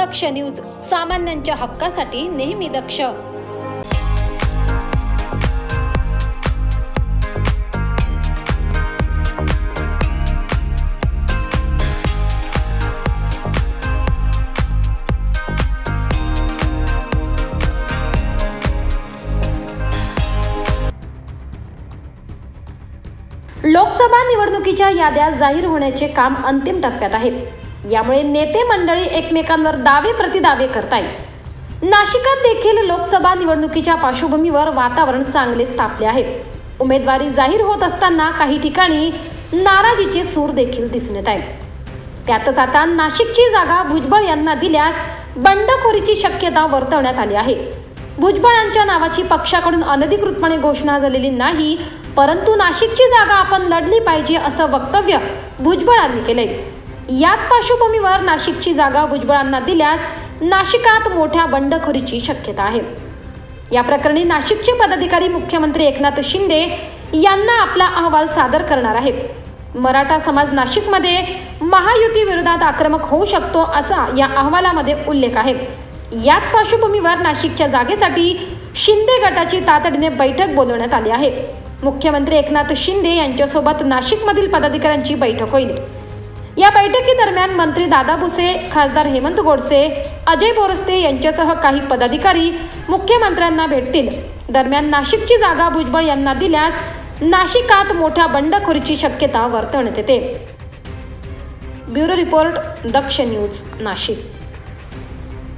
दक्ष news सामान्यांच्या हक्कासाठी नेहमी दक्ष. लोकसभा निवडणुकीच्या याद्या जाहीर होण्याचे काम अंतिम टप्प्यात आहे यामुळे नेते मंडळी एकमेकांवर दावे प्रतिदावे करतायत. नाशिकात देखील लोकसभा निवडणुकीच्या पार्श्वभूमीवर वातावरण चांगलेच तापले आहे. उमेदवारी जाहीर होत असताना काही ठिकाणी नाराजीचे सूर देखील दिसून येत आहे त्यातच आता नाशिकची जागा भुजबळ यांना दिल्यास बंडखोरीची शक्यता वर्तवण्यात आली आहे. भुजबळांच्या नावाची पक्षाकडून अनधिकृतपणे घोषणा झालेली नाही परंतु नाशिकची जागा आपण लढली पाहिजे असं वक्तव्य भुजबळांनी केलंय. याच पार्श्वभूमीवर नाशिकची जागा भुजबळांना दिल्यास नाशिकात मोठ्या बंडखोरीची शक्यता आहे. या प्रकरणी नाशिकचे पदाधिकारी मुख्यमंत्री एकनाथ शिंदे यांना आपला अहवाल सादर करणार आहे मराठा समाज नाशिकमध्ये महायुती विरोधात आक्रमक होऊ शकतो असा या अहवालामध्ये उल्लेख आहे. याच पार्श्वभूमीवर नाशिकच्या जागेसाठी शिंदे गटाची तातडीने बैठक बोलवण्यात आली आहे. मुख्यमंत्री एकनाथ शिंदे यांच्यासोबत नाशिकमधील पदाधिकाऱ्यांची बैठक होईल. या बैठकीदरम्यान मंत्री दादा भुसे खासदार हेमंत गोडसे अजय बोरस्ते यांच्यासह काही पदाधिकारी मुख्यमंत्र्यांना भेटतील. दरम्यान नाशिकची जागा भुजबळ यांना दिल्यास नाशिकात मोठ्या बंडखोरीची शक्यता वर्तवण्यात येते. Bureau report Daksh news Nashik.